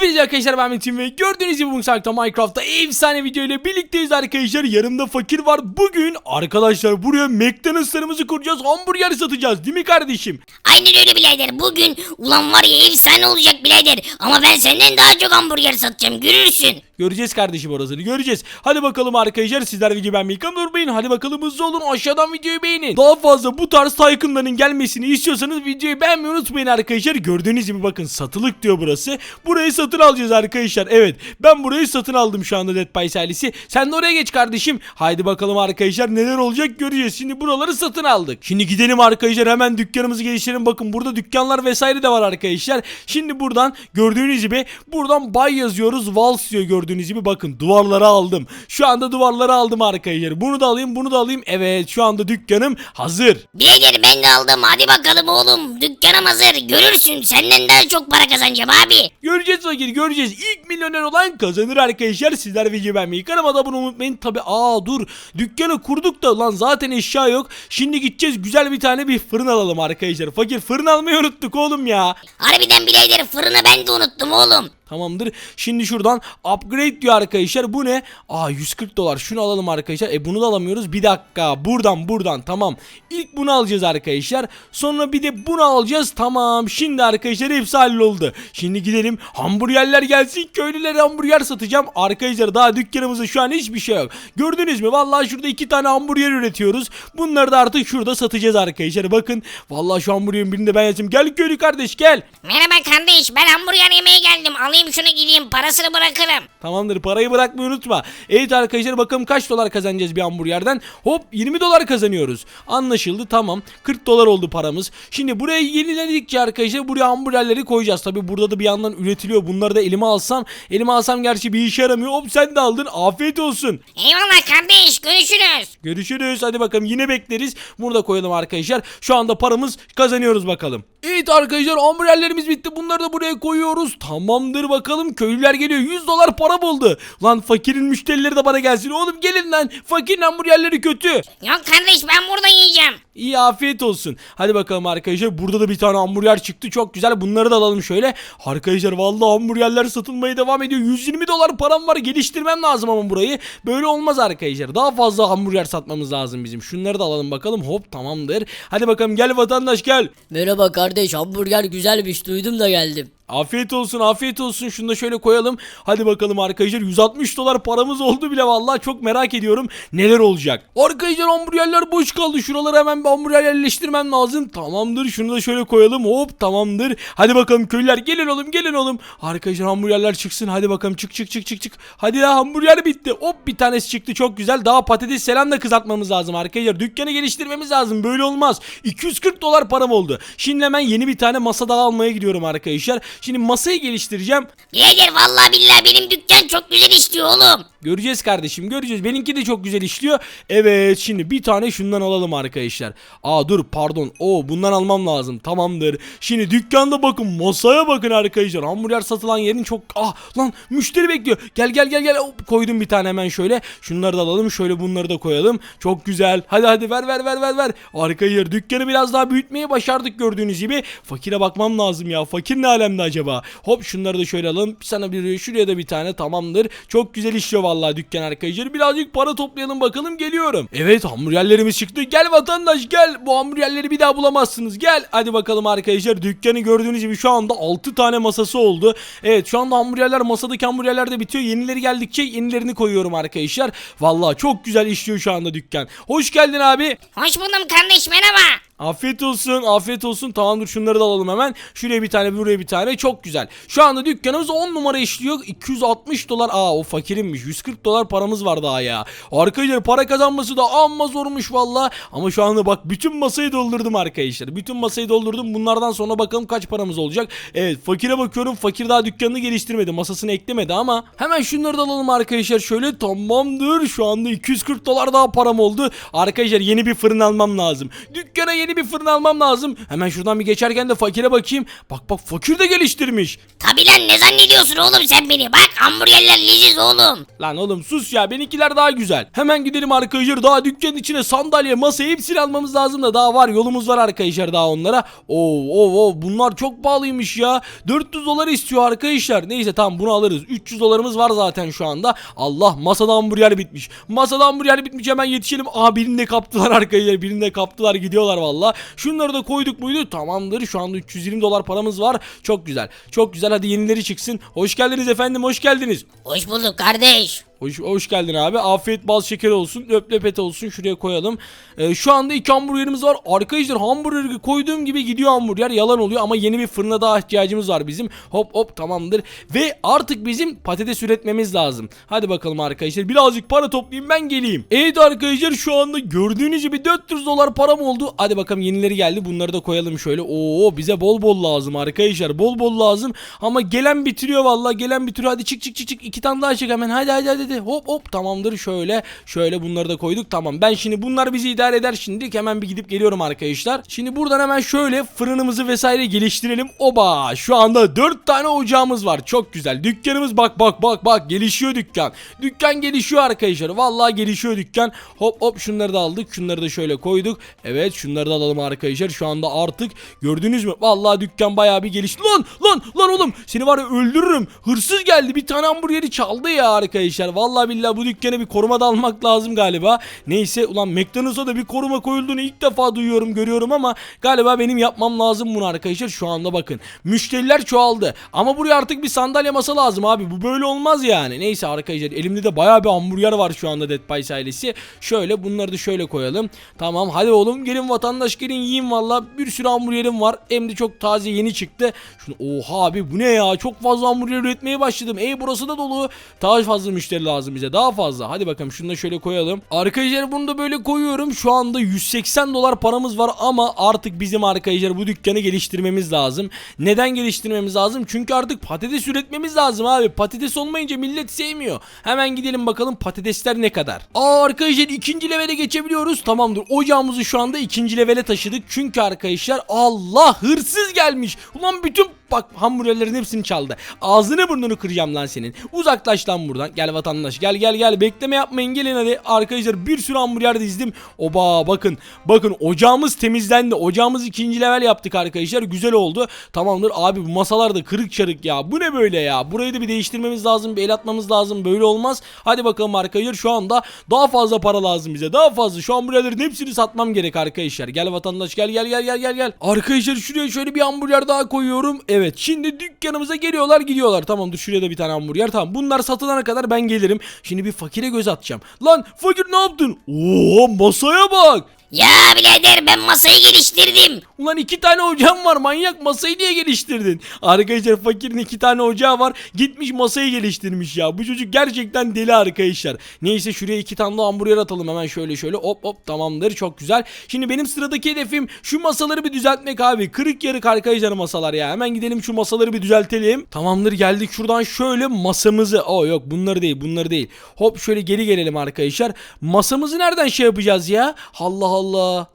Hepinize arkadaşlar ben Metin ve gördüğünüz gibi bugün Sakta Minecraft'ta efsane video ile birlikteyiz arkadaşlar. Yanımda fakir var. Bugün arkadaşlar buraya McDonald'slarımızı kuracağız. Hamburger satacağız değil mi kardeşim? Aynen öyle birader. Bugün ulan var ya efsane olacak birader. Ama ben senden daha çok hamburger satacağım görürsün. Göreceğiz kardeşim orasını göreceğiz. Hadi bakalım arkadaşlar sizler videoyu beğenmeyi unutmayın. Hadi bakalım hızlı olun aşağıdan videoyu beğenin. Daha fazla bu tarz tycoonların gelmesini istiyorsanız videoyu beğenmeyi unutmayın arkadaşlar. Gördüğünüz gibi bakın satılık diyor burası. Burayı satın alacağız arkadaşlar. Evet ben burayı satın aldım şu anda Dead Silence'i. Sen de oraya geç kardeşim. Haydi bakalım arkadaşlar neler olacak göreceğiz. Şimdi buraları satın aldık. Şimdi gidelim arkadaşlar hemen dükkanımızı geliştirelim. Bakın burada dükkanlar vesaire de var arkadaşlar. Şimdi buradan gördüğünüz gibi buradan bay yazıyoruz. Vals diyor gördüğünüz gibi bakın duvarları aldım. Şu anda duvarları aldım arkadaşlar. Bunu da alayım bunu da alayım. Evet şu anda dükkanım hazır. Birader ben de aldım. Hadi bakalım oğlum. Dükkanım hazır. Görürsün. Senden daha çok para kazanacağım abi. Göreceğiz fakir göreceğiz. İlk milyoner olan kazanır arkadaşlar. Sizler videoyu beğenmeyi kanalıma da abone olmayı unutmayın. Tabi aa dur dükkanı kurduk da lan zaten eşya yok. Şimdi gideceğiz güzel bir tane bir fırın alalım arkadaşlar. Fakir fırın almayı unuttuk oğlum ya. Harbiden birader fırını ben de unuttum oğlum. Tamamdır. Şimdi şuradan upgrade diyor arkadaşlar. Bu ne? Aa 140 dolar. Şunu alalım arkadaşlar. E bunu da alamıyoruz. Bir dakika. Buradan buradan. Tamam. İlk bunu alacağız arkadaşlar. Sonra bir de bunu alacağız. Tamam. Şimdi arkadaşlar hepsi halloldu. Şimdi gidelim. Hamburgerler gelsin. Köylülere hamburger satacağım. Arkadaşlar daha dükkanımızda şu an hiçbir şey yok. Gördünüz mü? Vallahi şurada iki tane hamburger üretiyoruz. Bunları da artık şurada satacağız arkadaşlar. Bakın. Vallahi şu hamburgerin birinde ben yazayım. Gel köylü kardeş gel. Merhaba kardeş ben hamburger yemeye geldim. Alayım şunu gideyim parasını bırakırım. Tamamdır parayı bırakmayı unutma. Evet arkadaşlar bakalım kaç dolar kazanacağız bir hamburgerden. Hop 20 dolar kazanıyoruz. Anlaşıldı tamam. 40 dolar oldu paramız. Şimdi buraya yeniledikçe arkadaşlar buraya hamburgerleri koyacağız. Tabi burada da bir yandan üretiliyor. Bunları da elime alsam. Elime alsam gerçi bir işe yaramıyor. Hop sen de aldın. Afiyet olsun. Eyvallah kardeş görüşürüz. Görüşürüz. Hadi bakalım yine bekleriz. Bunu da koyalım arkadaşlar. Şu anda paramız kazanıyoruz bakalım. Evet arkadaşlar hamburgerlerimiz bitti. Bunları da buraya koyuyoruz. Tamamdır bakalım. Köylüler geliyor. 100 dolar para buldu. Lan fakirin müşterileri de bana gelsin. Oğlum gelin lan. Fakirin hamburgerleri kötü. Yok kardeş ben burada yiyeceğim. İyi afiyet olsun. Hadi bakalım arkadaşlar. Burada da bir tane hamburger çıktı. Çok güzel. Bunları da alalım şöyle. Arkadaşlar vallahi hamburgerler satılmaya devam ediyor. 120 dolar param var. Geliştirmem lazım ama burayı. Böyle olmaz arkadaşlar. Daha fazla hamburger satmamız lazım bizim. Şunları da alalım bakalım. Hop tamamdır. Hadi bakalım gel vatandaş gel. Merhaba kardeş hamburger güzelmiş duydum da geldim. Afiyet olsun afiyet olsun şunu da şöyle koyalım. Hadi bakalım arkadaşlar. 160 dolar paramız oldu bile. Vallahi çok merak ediyorum neler olacak. Arkadaşlar hamburgerler boş kaldı. Şuralara hemen bir hamburger yerleştirmem lazım. Tamamdır. Şunu da şöyle koyalım. Hop tamamdır. Hadi bakalım köylüler. Gelin oğlum gelin oğlum. Arkadaşlar hamburgerler çıksın. Hadi bakalım. Çık çık çık çık çık. Hadi ya hamburger bitti. Hop bir tanesi çıktı. Çok güzel. Daha patates selam da kızartmamız lazım arkadaşlar. Dükkanı geliştirmemiz lazım. Böyle olmaz. 240 dolar param oldu. Şimdi hemen yeni bir tane masa daha almaya gidiyorum arkadaşlar. Şimdi masayı geliştireceğim. Birader vallahi billahi benim dükkan çok güzel işliyor oğlum. Göreceğiz kardeşim göreceğiz. Benimki de çok güzel işliyor. Evet şimdi bir tane şundan alalım arkadaşlar. Aa dur pardon. Oo bundan almam lazım. Tamamdır. Şimdi dükkanda bakın masaya bakın arkadaşlar. Hamburger satılan yerin çok... Ah lan müşteri bekliyor. Gel gel gel gel. Hop, koydum bir tane hemen şöyle. Şunları da alalım. Şöyle bunları da koyalım. Çok güzel. Hadi hadi ver ver ver ver ver. Arkadaşlar dükkanı biraz daha büyütmeyi başardık gördüğünüz gibi. Fakire bakmam lazım ya. Fakir ne alemde acaba? Hop şunları da şöyle alalım. Sana bir şuraya da bir tane tamamdır. Çok güzel işliyor vallahi dükkan arkadaşlar. Birazcık para toplayalım bakalım geliyorum. Evet hamburgerlerimiz çıktı. Gel vatandaş gel. Bu hamburgerleri bir daha bulamazsınız. Gel. Hadi bakalım arkadaşlar. Dükkanı gördüğünüz gibi şu anda 6 tane masası oldu. Evet şu anda hamburgerler masadaki hamburgerler de bitiyor. Yenileri geldikçe yenilerini koyuyorum arkadaşlar. Vallahi çok güzel işliyor şu anda dükkan. Hoş geldin abi. Hoş buldum kardeş merhaba. Afiyet olsun, afiyet olsun. Tamamdır şunları da alalım hemen. Şuraya bir tane, buraya bir tane. Çok güzel. Şu anda dükkanımız 10 numara işliyor. 260 dolar. Aa o fakirinmiş. 140 dolar paramız var daha ya. Arkadaşlar para kazanması da amma zormuş valla. Ama şu anda bak bütün masayı doldurdum arkadaşlar. Bütün masayı doldurdum. Bunlardan sonra bakalım kaç paramız olacak. Evet fakire bakıyorum. Fakir daha dükkanını geliştirmedi. Masasını eklemedi ama. Hemen şunları da alalım arkadaşlar. Şöyle tamamdır. Şu anda 240 dolar daha param oldu. Arkadaşlar yeni bir fırın almam lazım. Dükkana yeni yeni bir fırın almam lazım. Hemen şuradan bir geçerken de fakire bakayım. Bak bak fakir de geliştirmiş. Tabi lan ne zannediyorsun oğlum sen beni? Bak hamburgerler leziz oğlum. Lan oğlum sus ya benimkiler daha güzel. Hemen gidelim arkadaşlar daha dükkanın içine sandalye masa hepsini almamız lazım da daha var yolumuz var arkadaşlar daha onlara. Oo oo oo bunlar çok pahalıymış ya. 400 dolar istiyor arkadaşlar. Neyse tamam bunu alırız. 300 dolarımız var zaten şu anda. Allah masada hamburger bitmiş. Masada hamburger bitmiş hemen yetişelim. Aa birini de kaptılar arkadaşlar. Birini de kaptılar gidiyorlar valla. Şunları da koyduk muydu? Tamamdır. Şu anda 320 dolar paramız var. Çok güzel. Çok güzel. Hadi yenileri çıksın. Hoş geldiniz efendim. Hoş geldiniz. Hoş bulduk kardeş. Hoş, hoş geldin abi. Afiyet bal şeker olsun. Löp löpet olsun. Şuraya koyalım. Ee, şu anda iki hamburgerimiz var. Arkadaşlar hamburgeri koyduğum gibi gidiyor hamburger. Yalan oluyor ama yeni bir fırına daha ihtiyacımız var bizim. Hop hop tamamdır. Ve artık bizim patates üretmemiz lazım. Hadi bakalım arkadaşlar. Birazcık para toplayayım ben geleyim. Evet arkadaşlar şu anda gördüğünüz gibi 400 dolar param oldu. Hadi bakalım yenileri geldi. Bunları da koyalım şöyle. Oo bize bol bol lazım arkadaşlar. Bol bol lazım. Ama gelen bitiriyor vallahi. Gelen bitiriyor. Hadi çık çık çık çık. İki tane daha çek hemen. Hadi hadi hadi. Hadi. Hop hop tamamdır. Şöyle şöyle bunları da koyduk. Tamam. Ben şimdi bunlar bizi idare eder şimdilik. Hemen bir gidip geliyorum arkadaşlar. Şimdi buradan hemen şöyle fırınımızı vesaire geliştirelim. Oba şu anda 4 tane ocağımız var. Çok güzel. Dükkanımız bak bak bak bak gelişiyor dükkan. Dükkan gelişiyor arkadaşlar. Vallahi gelişiyor dükkan. Hop hop şunları da aldık. Şunları da şöyle koyduk. Evet şunları da alalım arkadaşlar. Şu anda artık gördünüz mü? Vallahi dükkan bayağı bir gelişti. Lan lan lan oğlum seni var ya öldürürüm. Hırsız geldi. Bir tane hamburgeri çaldı ya arkadaşlar. Vallahi billahi bu dükkana bir koruma da almak lazım galiba. Neyse ulan McDonald's'a da bir koruma koyulduğunu ilk defa duyuyorum görüyorum ama galiba benim yapmam lazım bunu arkadaşlar. Şu anda bakın. Müşteriler çoğaldı. Ama buraya artık bir sandalye masa lazım abi. Bu böyle olmaz yani. Neyse arkadaşlar elimde de bayağı bir hamburger var şu anda Dead Pies ailesi. Şöyle bunları da şöyle koyalım. Tamam hadi oğlum gelin vatandaş gelin yiyin valla. Bir sürü hamburgerim var. Hem de çok taze yeni çıktı. Şunu oha abi bu ne ya? Çok fazla hamburger üretmeye başladım. Ey burası da dolu. Daha fazla müşteri lazım bize. Daha fazla. Hadi bakalım şunu da şöyle koyalım. Arkadaşlar bunu da böyle koyuyorum. Şu anda 180 dolar paramız var ama artık bizim arkadaşlar bu dükkanı geliştirmemiz lazım. Neden geliştirmemiz lazım? Çünkü artık patates üretmemiz lazım abi. Patates olmayınca millet sevmiyor. Hemen gidelim bakalım patatesler ne kadar. Aa arkadaşlar ikinci levele geçebiliyoruz. Tamamdır. Ocağımızı şu anda ikinci levele taşıdık. Çünkü arkadaşlar Allah hırsız gelmiş. Ulan bütün bak hamburgerlerin hepsini çaldı. Ağzını burnunu kıracağım lan senin. Uzaklaş lan buradan. Gel vatandaş gel gel gel. Bekleme yapmayın gelin hadi. Arkadaşlar bir sürü hamburger dizdim. Oba bakın. Bakın ocağımız temizlendi. Ocağımız ikinci level yaptık arkadaşlar. Güzel oldu. Tamamdır abi bu masalar da kırık çarık ya. Bu ne böyle ya? Burayı da bir değiştirmemiz lazım. Bir el atmamız lazım. Böyle olmaz. Hadi bakalım arkadaşlar şu anda daha fazla para lazım bize. Daha fazla. Şu hamburgerlerin hepsini satmam gerek arkadaşlar. Gel vatandaş gel gel gel gel gel gel. Arkadaşlar şuraya şöyle bir hamburger daha koyuyorum. Evet şimdi dükkanımıza geliyorlar gidiyorlar. Tamamdır şuraya da bir tane hamburger. Tamam bunlar satılana kadar ben gelirim. Şimdi bir fakire göz atacağım. Lan fakir ne yaptın? Oo masaya bak. Ya birader ben masayı geliştirdim. Ulan iki tane ocağım var manyak masayı niye geliştirdin? Arkadaşlar fakirin iki tane ocağı var gitmiş masayı geliştirmiş ya. Bu çocuk gerçekten deli arkadaşlar. Neyse şuraya iki tane de hamburger atalım hemen şöyle şöyle hop hop tamamdır çok güzel. Şimdi benim sıradaki hedefim şu masaları bir düzeltmek abi. Kırık yarık arkadaşlar masalar ya. Hemen gidelim şu masaları bir düzeltelim. Tamamdır geldik şuradan şöyle masamızı. O yok bunları değil bunları değil. Hop şöyle geri gelelim arkadaşlar. Masamızı nereden şey yapacağız ya? Allah Allah.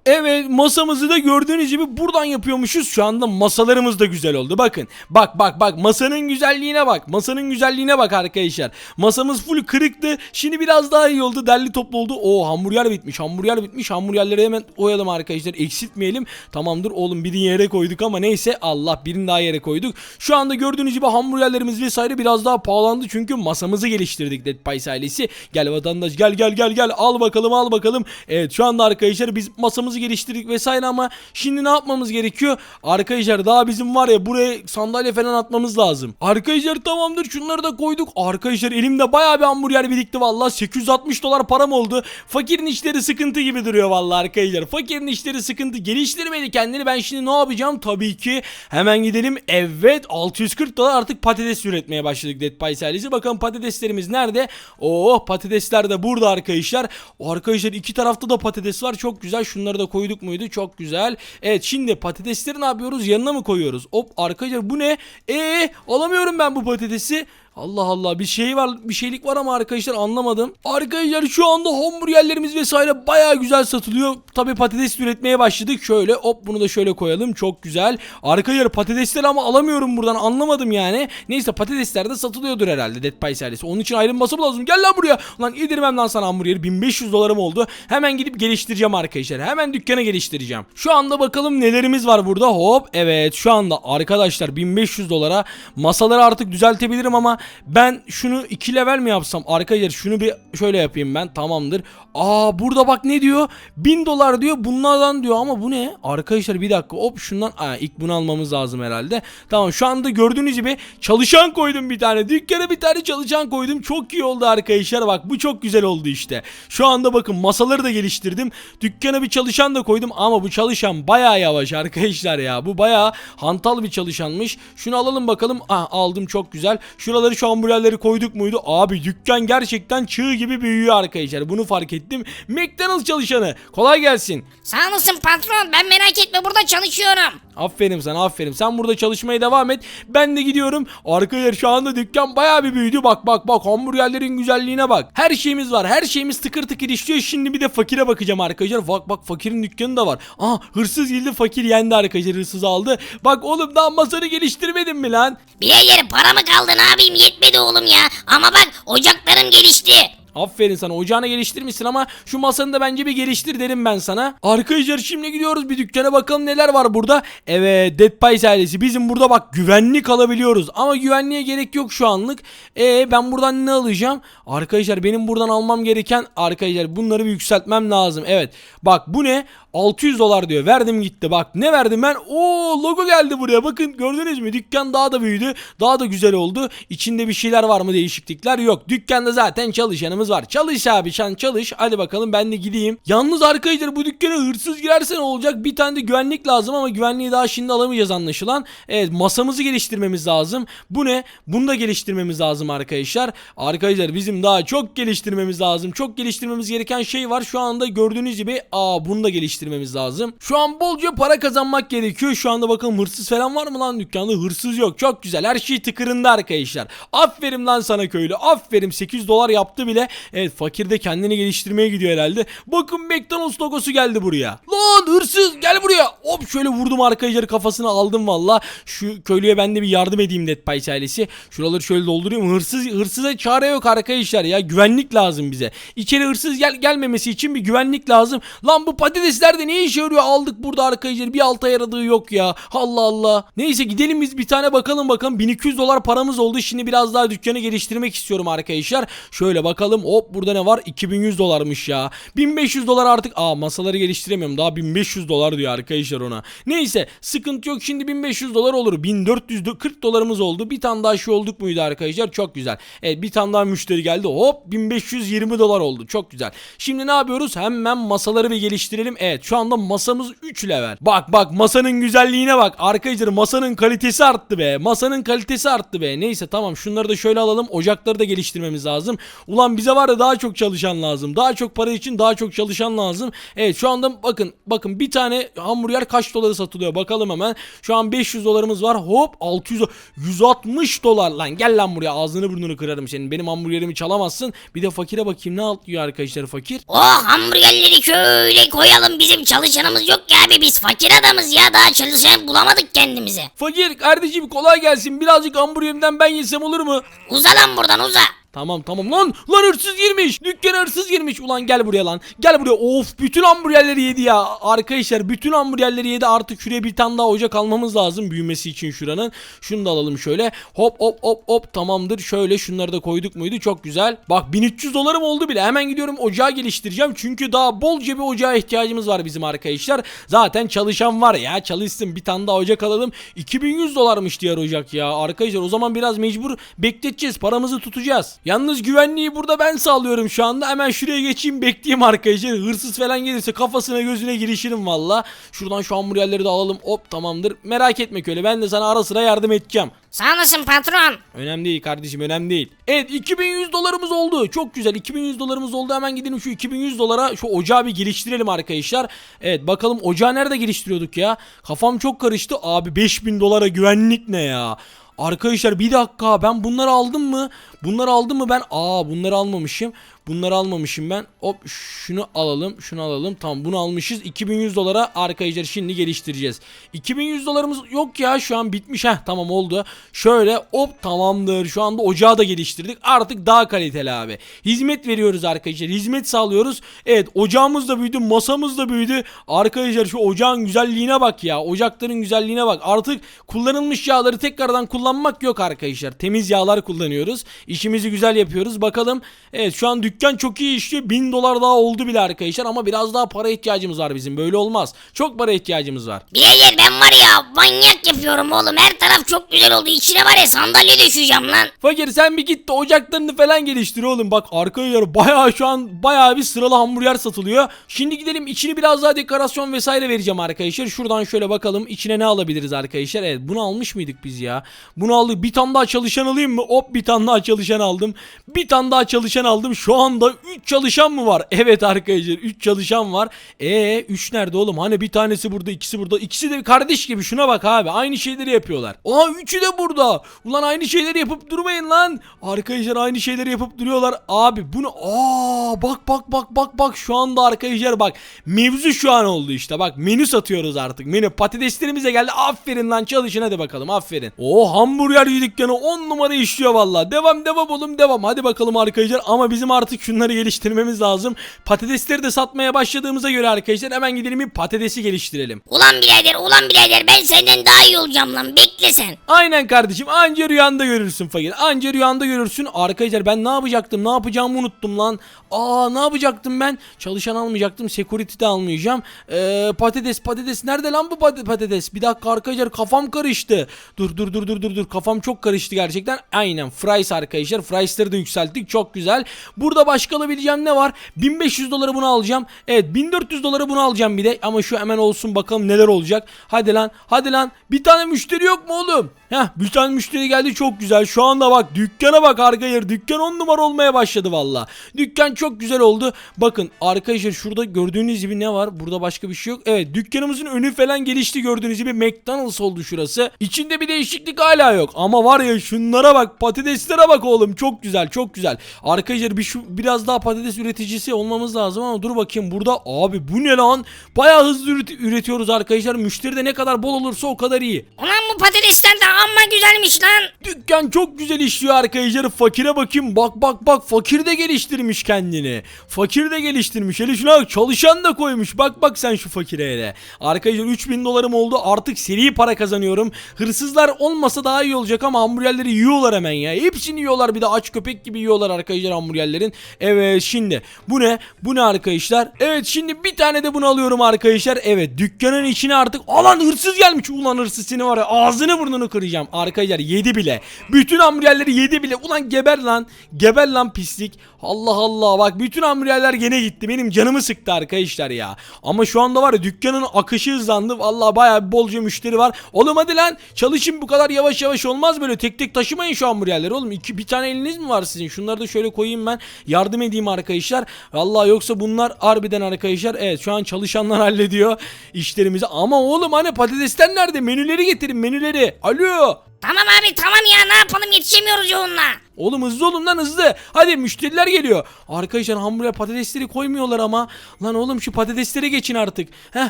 Evet masamızı da gördüğünüz gibi buradan yapıyormuşuz. Şu anda masalarımız da güzel oldu. Bakın. Bak bak bak masanın güzelliğine bak. Masanın güzelliğine bak arkadaşlar. Masamız full kırıktı. Şimdi biraz daha iyi oldu. Derli toplu oldu. O hamburger bitmiş. Hamburger bitmiş. Hamburgerleri hemen koyalım arkadaşlar. Eksiltmeyelim. Tamamdır oğlum birini yere koyduk ama neyse Allah birini daha yere koyduk. Şu anda gördüğünüz gibi hamburgerlerimiz vesaire biraz daha pahalandı. Çünkü masamızı geliştirdik Dead Pies ailesi. Gel vatandaş gel gel gel gel. Al bakalım al bakalım. Evet şu anda arkadaşlar biz masamızı geliştirdik vesaire ama şimdi ne yapmamız gerekiyor? Arkadaşlar daha bizim var ya buraya sandalye falan atmamız lazım. Arkadaşlar tamamdır şunları da koyduk. Arkadaşlar elimde baya bir hamburger birikti vallahi 860 dolar param oldu. Fakirin işleri sıkıntı gibi duruyor vallahi arkadaşlar. Fakirin işleri sıkıntı geliştirmedi kendini. Ben şimdi ne yapacağım? Tabii ki hemen gidelim. Evet 640 dolar artık patates üretmeye başladık Dead Pies ailesi. Bakalım patateslerimiz nerede? Oo patatesler de burada arkadaşlar. O arkadaşlar iki tarafta da patates var. Çok güzel. Şunları da koyduk muydu? Çok güzel. Evet şimdi patatesleri ne yapıyoruz? Yanına mı koyuyoruz? Hop arkadaşlar bu ne? Ee alamıyorum ben bu patatesi. Allah Allah bir şey var bir şeylik var ama arkadaşlar anlamadım. Arkadaşlar şu anda hamburgerlerimiz vesaire baya güzel satılıyor. Tabi patates üretmeye başladık. Şöyle hop bunu da şöyle koyalım. Çok güzel. Arkadaşlar patatesleri ama alamıyorum buradan anlamadım yani. Neyse patatesler de satılıyordur herhalde Dead Pie serisi. Onun için ayrılması lazım. Gel lan buraya. Lan yedirmem lan sana hamburgeri. 1500 dolarım oldu. Hemen gidip geliştireceğim arkadaşlar. Hemen dükkana geliştireceğim. Şu anda bakalım nelerimiz var burada. Hop evet şu anda arkadaşlar 1500 dolara masaları artık düzeltebilirim ama ben şunu 2 level mi yapsam? Arkadaşlar şunu bir şöyle yapayım ben. Tamamdır. Aa burada bak ne diyor? 1000 dolar diyor. Bunlardan diyor ama bu ne? Arkadaşlar bir dakika. Hop şundan. Aa, ilk bunu almamız lazım herhalde. Tamam şu anda gördüğünüz gibi çalışan koydum bir tane. Dükkana bir tane çalışan koydum. Çok iyi oldu arkadaşlar. Bak bu çok güzel oldu işte. Şu anda bakın masaları da geliştirdim. Dükkana bir çalışan da koydum ama bu çalışan baya yavaş arkadaşlar ya. Bu baya hantal bir çalışanmış. Şunu alalım bakalım. Ah aldım çok güzel. Şuraları şu hamburgerleri koyduk muydu? Abi dükkan gerçekten çığ gibi büyüyor arkadaşlar. Bunu fark ettim. McDonald's çalışanı. Kolay gelsin. Sağ olasın patron ben merak etme burada çalışıyorum. Aferin sana aferin. Sen burada çalışmaya devam et. Ben de gidiyorum. Arkadaşlar şu anda dükkan bayağı bir büyüdü. Bak bak bak hamburgerlerin güzelliğine bak. Her şeyimiz var. Her şeyimiz tıkır tıkır işliyor. Şimdi bir de fakire bakacağım arkadaşlar. Bak bak fakirin dükkanı da var. Aa hırsız geldi fakir yendi arkadaşlar. Hırsız aldı. Bak oğlum daha masanı geliştirmedin mi lan? Birader para mı kaldı ne yapayım yetmedi oğlum ya. Ama bak ocaklarım gelişti. Aferin sana ocağını geliştirmişsin ama şu masanı da bence bir geliştir derim ben sana. Arkadaşlar şimdi gidiyoruz bir dükkana bakalım neler var burada. Evet Dead Pies ailesi bizim burada bak güvenlik alabiliyoruz ama güvenliğe gerek yok şu anlık. E ben buradan ne alacağım? Arkadaşlar benim buradan almam gereken arkadaşlar bunları bir yükseltmem lazım. Evet bak bu ne? 600 dolar diyor. Verdim gitti. Bak ne verdim ben? Oo logo geldi buraya. Bakın gördünüz mü? Dükkan daha da büyüdü. Daha da güzel oldu. İçinde bir şeyler var mı değişiklikler? Yok. Dükkanda zaten çalışanımız var. Çalış abi sen çalış. Hadi bakalım ben de gideyim. Yalnız arkadaşlar bu dükkana hırsız girerse ne olacak? Bir tane de güvenlik lazım ama güvenliği daha şimdi alamayacağız anlaşılan. Evet masamızı geliştirmemiz lazım. Bu ne? Bunu da geliştirmemiz lazım arkadaşlar. Arkadaşlar bizim daha çok geliştirmemiz lazım. Çok geliştirmemiz gereken şey var. Şu anda gördüğünüz gibi aa bunu da geliştirmemiz lazım. Şu an bolca para kazanmak gerekiyor. Şu anda bakalım hırsız falan var mı lan dükkanda? Hırsız yok. Çok güzel. Her şey tıkırında arkadaşlar. Aferin lan sana köylü. Aferin 8 dolar yaptı bile. Evet fakir de kendini geliştirmeye gidiyor herhalde. Bakın McDonald's logosu geldi buraya. Lan hırsız gel buraya. Hop şöyle vurdum arkadaşlar kafasını aldım valla. Şu köylüye ben de bir yardım edeyim Dead Pies ailesi. Şuraları şöyle doldurayım. Hırsız hırsıza çare yok arkadaşlar ya. Güvenlik lazım bize. İçeri hırsız gel gelmemesi için bir güvenlik lazım. Lan bu patatesler de ne işe yarıyor? Aldık burada arkadaşlar. Bir alta yaradığı yok ya. Allah Allah. Neyse gidelim biz bir tane bakalım bakalım. 1200 dolar paramız oldu. Şimdi biraz daha dükkanı geliştirmek istiyorum arkadaşlar. Şöyle bakalım. Hop burada ne var? 2100 dolarmış ya. 1500 dolar artık. Aa masaları geliştiremiyorum. Daha 1500 dolar diyor arkadaşlar ona. Neyse sıkıntı yok. Şimdi 1500 dolar olur. 1440 dolarımız oldu. Bir tane daha şey olduk muydu arkadaşlar? Çok güzel. Evet bir tane daha müşteri geldi. Hop 1520 dolar oldu. Çok güzel. Şimdi ne yapıyoruz? Hemen masaları bir geliştirelim. Evet şu anda masamız 3 level. Bak bak masanın güzelliğine bak. Arkadaşlar masanın kalitesi arttı be. Masanın kalitesi arttı be. Neyse tamam şunları da şöyle alalım. Ocakları da geliştirmemiz lazım. Ulan bize var ya daha çok çalışan lazım. Daha çok para için daha çok çalışan lazım. Evet şu anda bakın bakın bir tane hamburger kaç doları satılıyor bakalım hemen. Şu an 500 dolarımız var. Hop 600 160 dolar lan gel lan buraya ağzını burnunu kırarım senin. Benim hamburgerimi çalamazsın. Bir de fakire bakayım ne atlıyor arkadaşlar fakir. Oh hamburgerleri şöyle koyalım bizim çalışanımız yok ya abi biz fakir adamız ya daha çalışan bulamadık kendimize. Fakir kardeşim kolay gelsin. Birazcık hamburgerimden ben yesem olur mu? Uza lan buradan uza. Tamam tamam lan lan hırsız girmiş. Dükkana hırsız girmiş. Ulan gel buraya lan. Gel buraya. Of bütün hamburgerleri yedi ya. Arkadaşlar bütün hamburgerleri yedi. Artık şuraya bir tane daha ocak almamız lazım büyümesi için şuranın. Şunu da alalım şöyle. Hop hop hop hop tamamdır. Şöyle şunları da koyduk muydu? Çok güzel. Bak 1300 dolarım oldu bile. Hemen gidiyorum ocağı geliştireceğim. Çünkü daha bolca bir ocağa ihtiyacımız var bizim arkadaşlar. Zaten çalışan var ya. Çalışsın bir tane daha ocak alalım. 2100 dolarmış diğer ocak ya. Arkadaşlar o zaman biraz mecbur bekleteceğiz. Paramızı tutacağız. Yalnız güvenliği burada ben sağlıyorum şu anda. Hemen şuraya geçeyim bekleyeyim arkadaşlar. Hırsız falan gelirse kafasına gözüne girişirim valla. Şuradan şu hamburgerleri de alalım. Hop tamamdır. Merak etme köle ben de sana ara sıra yardım edeceğim. Sağ olasın patron. Önemli değil kardeşim önemli değil. Evet 2100 dolarımız oldu. Çok güzel 2100 dolarımız oldu. Hemen gidelim şu 2100 dolara şu ocağı bir geliştirelim arkadaşlar. Evet bakalım ocağı nerede geliştiriyorduk ya? Kafam çok karıştı. Abi 5000 dolara güvenlik ne ya? Arkadaşlar bir dakika ben bunları aldım mı? Bunları aldım mı ben? Aa bunları almamışım. Bunları almamışım ben. Hop şunu alalım. Şunu alalım. Tamam bunu almışız. 2100 dolara arkadaşlar şimdi geliştireceğiz. 2100 dolarımız yok ya şu an bitmiş. Heh tamam oldu. Şöyle hop tamamdır. Şu anda ocağı da geliştirdik. Artık daha kaliteli abi. Hizmet veriyoruz arkadaşlar. Hizmet sağlıyoruz. Evet ocağımız da büyüdü. Masamız da büyüdü. Arkadaşlar şu ocağın güzelliğine bak ya. Ocakların güzelliğine bak. Artık kullanılmış yağları tekrardan kullanmak yok arkadaşlar. Temiz yağlar kullanıyoruz. İşimizi güzel yapıyoruz. Bakalım. Evet şu an dükkan çok iyi işliyor. 1000 dolar daha oldu bile arkadaşlar ama biraz daha para ihtiyacımız var bizim. Böyle olmaz. Çok para ihtiyacımız var. Birader ben var ya manyak yapıyorum oğlum. Her taraf çok güzel oldu. İçine var ya sandalye düşeceğim lan. Fakir sen bir git de ocaklarını falan geliştir oğlum. Bak arkadaşlar bayağı şu an bayağı bir sıralı hamburger satılıyor. Şimdi gidelim içini biraz daha dekorasyon vesaire vereceğim arkadaşlar. Şuradan şöyle bakalım içine ne alabiliriz arkadaşlar. Evet bunu almış mıydık biz ya? Bunu aldık. Bir tane daha çalışan alayım mı? Hop bir tane daha çalışan aldım. Bir tane daha çalışan aldım. Şu anda 3 çalışan mı var? Evet arkadaşlar 3 çalışan var. E 3 nerede oğlum? Hani bir tanesi burada, ikisi burada. İkisi de kardeş gibi. Şuna bak abi. Aynı şeyleri yapıyorlar. Aa üçü de burada. Ulan aynı şeyleri yapıp durmayın lan. Arkadaşlar aynı şeyleri yapıp duruyorlar. Abi bunu aa bak bak bak bak bak şu anda arkadaşlar bak mevzu şu an oldu işte. Bak menü satıyoruz artık. Menü patateslerimize geldi. Aferin lan çalışın hadi bakalım. Aferin. O hamburger dükkanı 10 numara işliyor valla. Devam devam oğlum devam. Hadi bakalım arkadaşlar ama bizim artık şunları geliştirmemiz lazım. Patatesleri de satmaya başladığımıza göre arkadaşlar hemen gidelim bir patatesi geliştirelim. Ulan birader ulan birader ben senden daha iyi olacağım lan. Bekle sen. Aynen kardeşim anca rüyanda görürsün fakir. Anca rüyanda görürsün. Arkadaşlar ben ne yapacaktım ne yapacağımı unuttum lan. Aa ne yapacaktım ben? Çalışan almayacaktım. Security de almayacağım. Ee, patates patates nerede lan bu pat- patates? Bir dakika arkadaşlar kafam karıştı. Dur dur dur dur dur dur. Kafam çok karıştı gerçekten. Aynen fries arkadaşlar. Fries'ları da yükselttik. Çok güzel. Burada başka alabileceğim ne var? 1500 dolara bunu alacağım. Evet 1400 dolara bunu alacağım bir de. Ama şu hemen olsun bakalım neler olacak. Hadi lan hadi lan. Bir tane müşteri yok mu oğlum? Heh bir tane müşteri geldi çok güzel. Şu anda bak dükkana bak arkadaşlar. Dükkan 10 numara olmaya başladı valla. Dükkan çok güzel oldu. Bakın arkadaşlar şurada gördüğünüz gibi ne var? Burada başka bir şey yok. Evet dükkanımızın önü falan gelişti gördüğünüz gibi. McDonald's oldu şurası. İçinde bir değişiklik hala yok. Ama var ya şunlara bak patateslere bak oğlum. Çok güzel çok güzel. Arkadaşlar bir şu biraz daha patates üreticisi olmamız lazım ama dur bakayım burada abi bu ne lan? Bayağı hızlı üret- üretiyoruz arkadaşlar. Müşteri de ne kadar bol olursa o kadar iyi. Ulan bu patatesler de amma güzelmiş lan. Dükkan çok güzel işliyor arkadaşlar. Fakire bakayım. Bak bak bak. Fakir de geliştirmiş kendini. Fakir de geliştirmiş. Hele şuna bak. Çalışan da koymuş. Bak bak sen şu fakire hele. Arkadaşlar 3000 dolarım oldu. Artık seri para kazanıyorum. Hırsızlar olmasa daha iyi olacak ama hamburgerleri yiyorlar hemen ya. Hepsini yiyorlar. Bir de aç köpek gibi yiyorlar arkadaşlar hamburgerlerin. Evet şimdi. Bu ne? Bu ne arkadaşlar? Evet şimdi bir tane de bunu alıyorum arkadaşlar. Evet dükkanın içine artık alan hırsız gelmiş. Ulan hırsız seni var ya ağzını burnunu kıracağım. Arkadaşlar yedi bile. Bütün hamburgerleri yedi bile. Ulan geber lan. Geber lan pislik. Allah Allah bak bütün hamburgerler gene gitti. Benim canımı sıktı arkadaşlar ya. Ama şu anda var ya dükkanın akışı hızlandı. Vallahi bayağı bir bolca müşteri var. Oğlum hadi lan çalışın bu kadar yavaş yavaş olmaz böyle. Tek tek taşımayın şu hamburgerleri oğlum. İki, bir tane eliniz mi var sizin? Şunları da şöyle koyayım ben. Yardım edeyim arkadaşlar. Vallahi yoksa bunlar harbiden arkadaşlar. Evet şu an çalışanlar hallediyor işlerimizi. Ama oğlum hani patatesler nerede? Menüleri getirin menüleri. Alo. Tamam abi tamam ya ne yapalım yetişemiyoruz yoğunla. Oğlum hızlı olun lan hızlı. Hadi müşteriler geliyor. Arkadaşlar hamburger patatesleri koymuyorlar ama. Lan oğlum şu patatesleri geçin artık. Heh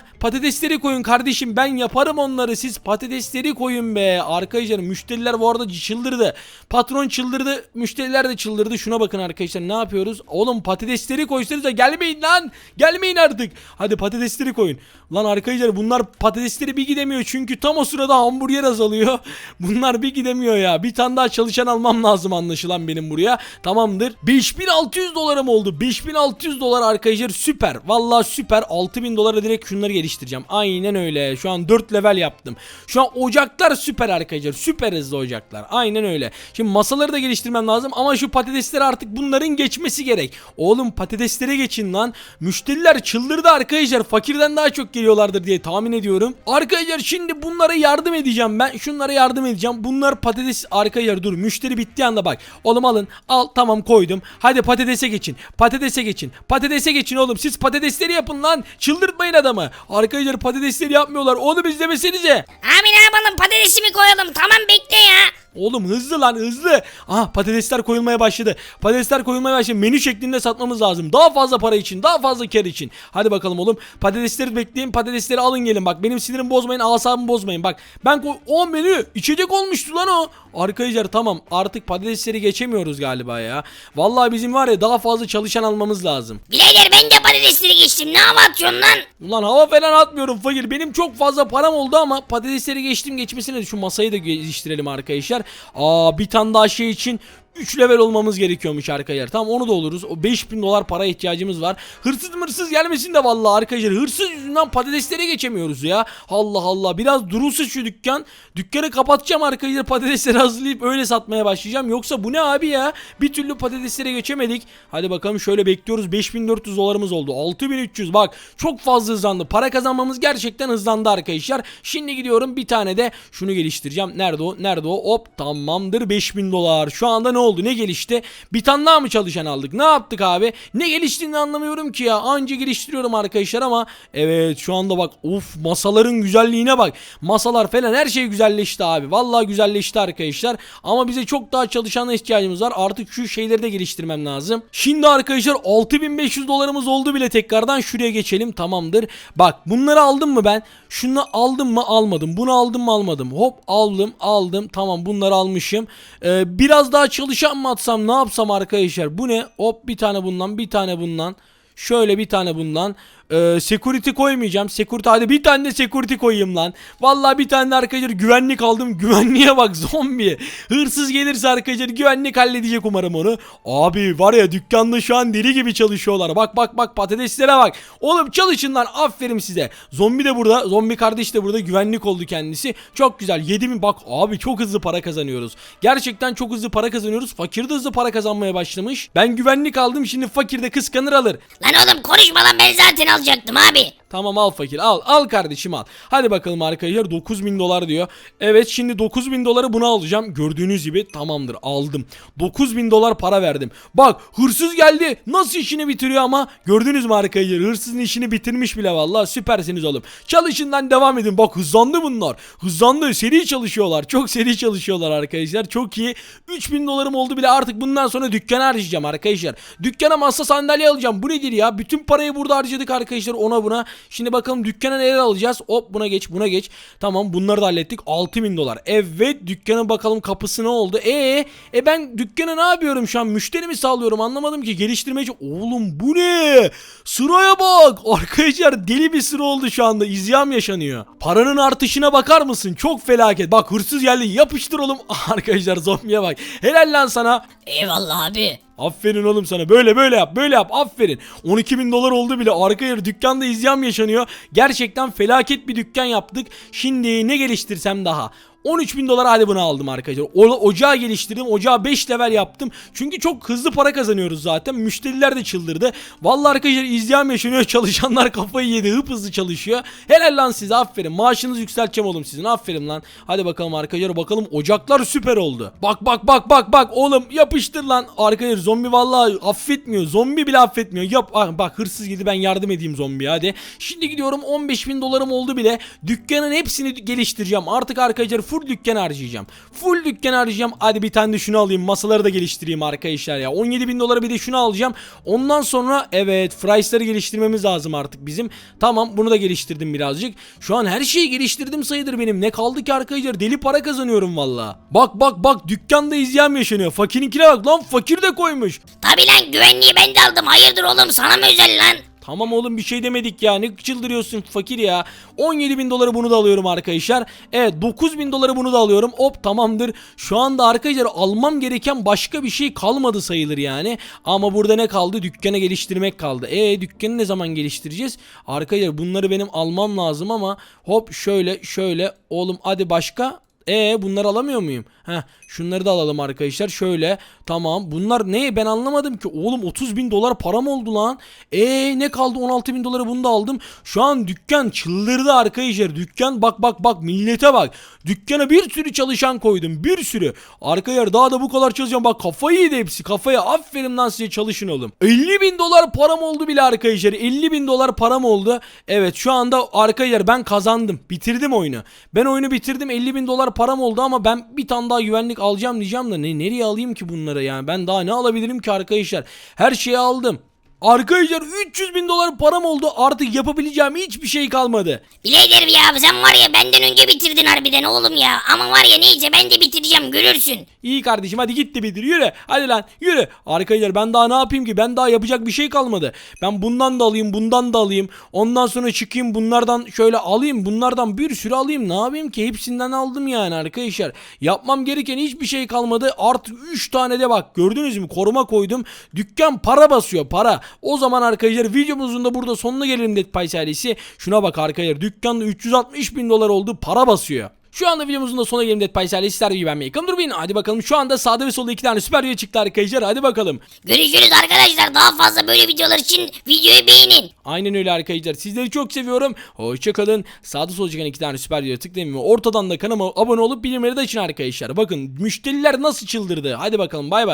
patatesleri koyun kardeşim ben yaparım onları. Siz patatesleri koyun be. Arkadaşlar müşteriler bu arada çıldırdı. Patron çıldırdı. Müşteriler de çıldırdı. Şuna bakın arkadaşlar ne yapıyoruz? Oğlum patatesleri koysanız da gelmeyin lan. Gelmeyin artık. Hadi patatesleri koyun. Lan arkadaşlar bunlar patatesleri bir gidemiyor. Çünkü tam o sırada hamburger azalıyor. Bunlar bir gidemiyor ya. Bir tane daha çalışan almam lazım anlaşılan anlaşılan benim buraya. Tamamdır. 5600 dolarım oldu. 5600 dolar arkadaşlar süper. Vallahi süper. 6000 dolara direkt şunları geliştireceğim. Aynen öyle. Şu an 4 level yaptım. Şu an ocaklar süper arkadaşlar. Süper hızlı ocaklar. Aynen öyle. Şimdi masaları da geliştirmem lazım ama şu patatesleri artık bunların geçmesi gerek. Oğlum patateslere geçin lan. Müşteriler çıldırdı arkadaşlar. Fakirden daha çok geliyorlardır diye tahmin ediyorum. Arkadaşlar şimdi bunlara yardım edeceğim ben. Şunlara yardım edeceğim. Bunlar patates arkadaşlar dur. Müşteri bittiği anda bak. Oğlum alın. Al tamam koydum. Hadi patatese geçin. Patatese geçin. Patatese geçin oğlum. Siz patatesleri yapın lan. Çıldırtmayın adamı. Arkadaşlar patatesleri yapmıyorlar. Oğlum izlemesenize. Abi ne yapalım patatesi mi koyalım tamam bekle ya. Oğlum hızlı lan hızlı. Aha patatesler koyulmaya başladı. Patatesler koyulmaya başladı. Menü şeklinde satmamız lazım. Daha fazla para için, daha fazla kar için. Hadi bakalım oğlum. Patatesleri bekleyin. Patatesleri alın gelin bak. Benim sinirimi bozmayın, asabımı bozmayın. Bak ben o menü içecek olmuştu lan o. Arkadaşlar tamam artık patatesleri geçemiyoruz galiba ya. Vallahi bizim var ya daha fazla çalışan almamız lazım. Birader ben de patatesleri geçtim ne hava atıyorsun lan? Ulan hava falan atmıyorum fakir. Benim çok fazla param oldu ama patatesleri geçtim geçmesine de şu masayı da geliştirelim arkadaşlar. Aa bir tane daha şey için 3 level olmamız gerekiyormuş arkadaşlar. Tamam onu da oluruz. O 5000 dolar para ihtiyacımız var. Hırsız mırsız gelmesin de vallahi arkadaşlar. Hırsız yüzünden patateslere geçemiyoruz ya. Allah Allah. Biraz durulsa şu dükkan. Dükkanı kapatacağım arkadaşlar. Patatesleri hazırlayıp öyle satmaya başlayacağım. Yoksa bu ne abi ya? Bir türlü patateslere geçemedik. Hadi bakalım şöyle bekliyoruz. 5400 dolarımız oldu. 6300 bak. Çok fazla hızlandı. Para kazanmamız gerçekten hızlandı arkadaşlar. Şimdi gidiyorum bir tane de şunu geliştireceğim. Nerede o? Nerede o? Hop tamamdır 5000 dolar. Şu anda ne oldu? Ne gelişti? Bir tane daha mı çalışan aldık? Ne yaptık abi? Ne geliştiğini anlamıyorum ki ya. Anca geliştiriyorum arkadaşlar ama evet şu anda bak of masaların güzelliğine bak. Masalar falan her şey güzelleşti abi. Vallahi güzelleşti arkadaşlar. Ama bize çok daha çalışana ihtiyacımız var. Artık şu şeyleri de geliştirmem lazım. Şimdi arkadaşlar 6500 dolarımız oldu bile tekrardan şuraya geçelim. Tamamdır. Bak bunları aldım mı ben? Şunu aldım mı almadım. Bunu aldım mı almadım. Hop aldım aldım. Tamam bunları almışım. Ee, biraz daha çalışan mı atsam ne yapsam arkadaşlar? Bu ne? Hop bir tane bundan bir tane bundan. Şöyle bir tane bundan. Ee, security koymayacağım. Security hadi bir tane de security koyayım lan. Vallahi bir tane de arkadaşlar güvenlik aldım. Güvenliğe bak zombi. Hırsız gelirse arkadaşlar güvenlik halledecek umarım onu. Abi var ya dükkanda şu an deli gibi çalışıyorlar. Bak bak bak patateslere bak. Oğlum çalışın lan aferin size. Zombi de burada. Zombi kardeş de burada güvenlik oldu kendisi. Çok güzel. 7000 bak abi çok hızlı para kazanıyoruz. Gerçekten çok hızlı para kazanıyoruz. Fakir de hızlı para kazanmaya başlamış. Ben güvenlik aldım şimdi fakir de kıskanır alır. Lan oğlum konuşma lan ben zaten alacaktım abi. Tamam al fakir al al kardeşim al. Hadi bakalım arkadaşlar 9000 dolar diyor. Evet şimdi 9000 doları buna alacağım. Gördüğünüz gibi tamamdır aldım. 9000 dolar para verdim. Bak hırsız geldi. Nasıl işini bitiriyor ama gördünüz mü arkadaşlar hırsızın işini bitirmiş bile vallahi süpersiniz oğlum. Çalışından devam edin. Bak hızlandı bunlar. Hızlandı seri çalışıyorlar. Çok seri çalışıyorlar arkadaşlar. Çok iyi. 3000 dolarım oldu bile artık bundan sonra dükkana harcayacağım arkadaşlar. Dükkana masa sandalye alacağım. Bu nedir ya? Bütün parayı burada harcadık arkadaşlar ona buna. Şimdi bakalım dükkana neler alacağız. Hop buna geç buna geç. Tamam bunları da hallettik. 6000 dolar. Evet dükkanın bakalım kapısı ne oldu? E e ben dükkana ne yapıyorum şu an? Müşteri mi sağlıyorum? Anlamadım ki. Geliştirmeci. Oğlum bu ne? Sıraya bak. Arkadaşlar deli bir sıra oldu şu anda. İzyam yaşanıyor. Paranın artışına bakar mısın? Çok felaket. Bak hırsız geldi. Yapıştır oğlum. Arkadaşlar zombiye bak. Helal lan sana. Eyvallah abi. Aferin oğlum sana. Böyle böyle yap böyle yap. Aferin. 12 bin dolar oldu bile. Arka yarı dükkanda izyam yaşanıyor. Gerçekten felaket bir dükkan yaptık. Şimdi ne geliştirsem daha 13 bin dolar hadi bunu aldım arkadaşlar. O, ocağı geliştirdim. Ocağı 5 level yaptım. Çünkü çok hızlı para kazanıyoruz zaten. Müşteriler de çıldırdı. Vallahi arkadaşlar izleyen yaşanıyor. Çalışanlar kafayı yedi. Hıp hızlı çalışıyor. Helal lan size aferin. Maaşınızı yükselteceğim oğlum sizin. Aferin lan. Hadi bakalım arkadaşlar. Bakalım ocaklar süper oldu. Bak bak bak bak bak. Oğlum yapıştır lan. Arkadaşlar zombi vallahi affetmiyor. Zombi bile affetmiyor. Yap. Ah, bak hırsız gidi ben yardım edeyim zombiye hadi. Şimdi gidiyorum 15 bin dolarım oldu bile. Dükkanın hepsini geliştireceğim. Artık arkadaşlar full dükkan harcayacağım. Full dükkan harcayacağım. Hadi bir tane de şunu alayım. Masaları da geliştireyim arkadaşlar ya. 17 bin dolara bir de şunu alacağım. Ondan sonra evet Fries'ları geliştirmemiz lazım artık bizim. Tamam bunu da geliştirdim birazcık. Şu an her şeyi geliştirdim sayıdır benim. Ne kaldı ki arkadaşlar? Deli para kazanıyorum valla. Bak bak bak dükkanda izleyen yaşanıyor. Fakirinkine bak lan fakir de koymuş. Tabi lan güvenliği ben de aldım hayırdır oğlum sana mı özel lan? Tamam oğlum bir şey demedik ya. Ne çıldırıyorsun fakir ya. 17 bin doları bunu da alıyorum arkadaşlar. Evet 9 bin doları bunu da alıyorum. Hop tamamdır. Şu anda arkadaşlar almam gereken başka bir şey kalmadı sayılır yani. Ama burada ne kaldı? Dükkanı geliştirmek kaldı. E dükkanı ne zaman geliştireceğiz? Arkadaşlar bunları benim almam lazım ama hop şöyle şöyle oğlum hadi başka e bunları alamıyor muyum? Heh şunları da alalım arkadaşlar. Şöyle tamam. Bunlar ne? Ben anlamadım ki. Oğlum 30 bin dolar param oldu lan. E ne kaldı? 16 bin doları bunu da aldım. Şu an dükkan çıldırdı arkadaşlar. Dükkan bak bak bak millete bak. Dükkana bir sürü çalışan koydum. Bir sürü. Arkadaşlar daha da bu kadar çalışacağım. Bak kafayı yedi hepsi. Kafaya aferin lan size çalışın oğlum. 50 bin dolar param oldu bile arkadaşlar. 50 bin dolar param oldu. Evet şu anda arkadaşlar ben kazandım. Bitirdim oyunu. Ben oyunu bitirdim. 50 bin dolar param oldu ama ben bir tane daha güvenlik alacağım diyeceğim da ne nereye alayım ki bunları yani? Ben daha ne alabilirim ki arkadaşlar? Her şeyi aldım. Arkadaşlar 300 bin dolar param oldu. Artık yapabileceğim hiçbir şey kalmadı. Bileydir ya sen var ya benden önce bitirdin harbiden oğlum ya. Ama var ya neyse ben de bitireceğim görürsün. İyi kardeşim hadi git de bitir yürü. Hadi lan yürü. Arkadaşlar ben daha ne yapayım ki? Ben daha yapacak bir şey kalmadı. Ben bundan da alayım bundan da alayım. Ondan sonra çıkayım bunlardan şöyle alayım bunlardan bir sürü alayım. Ne yapayım ki? Hepsinden aldım yani arkadaşlar. Yapmam gereken hiçbir şey kalmadı. Artık 3 tane de bak gördünüz mü? Koruma koydum. Dükkan para basıyor para. O zaman arkadaşlar videomuzun da burada sonuna gelelim Dead Pies ailesi Şuna bak arkadaşlar dükkanda 360 bin dolar oldu para basıyor şu anda videomuzun da sonuna gelin Dead ailesi sizler gibi beğenmeyi yakın durmayın. Hadi bakalım şu anda sağda ve solda iki tane süper video çıktı arkadaşlar. Hadi bakalım. Görüşürüz arkadaşlar daha fazla böyle videolar için videoyu beğenin. Aynen öyle arkadaşlar. Sizleri çok seviyorum. Hoşçakalın. Sağda solda çıkan iki tane süper video tıklayın ve ortadan da kanalıma abone olup bildirimleri de açın arkadaşlar. Bakın müşteriler nasıl çıldırdı. Hadi bakalım bay bay.